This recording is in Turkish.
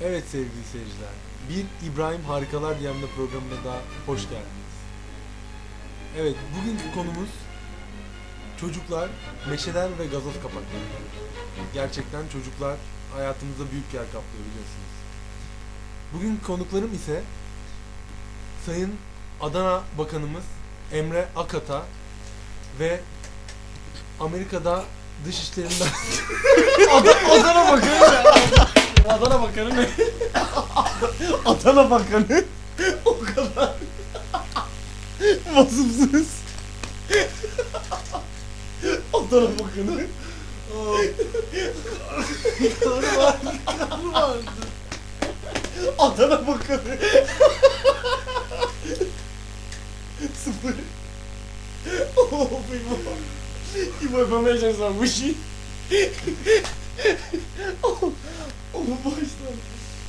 Evet sevgili seyirciler. Bir İbrahim Harikalar Diyarında programına daha hoş geldiniz. Evet bugünkü konumuz çocuklar, meşeler ve gazoz kapakları. Gerçekten çocuklar hayatımızda büyük yer kaplıyor biliyorsunuz. Bugün konuklarım ise Sayın Adana Bakanımız Emre Akata ve Amerika'da dışişlerinden Ad- Adana Bakanı ya. Adana Bakanı ne? Adana Bakanı o kadar vasıfsız. Adana Bakanı. Var, vardı. Adana Bakanı. Sıfır. I mój pomyślał za musi. O, o, mój Boże.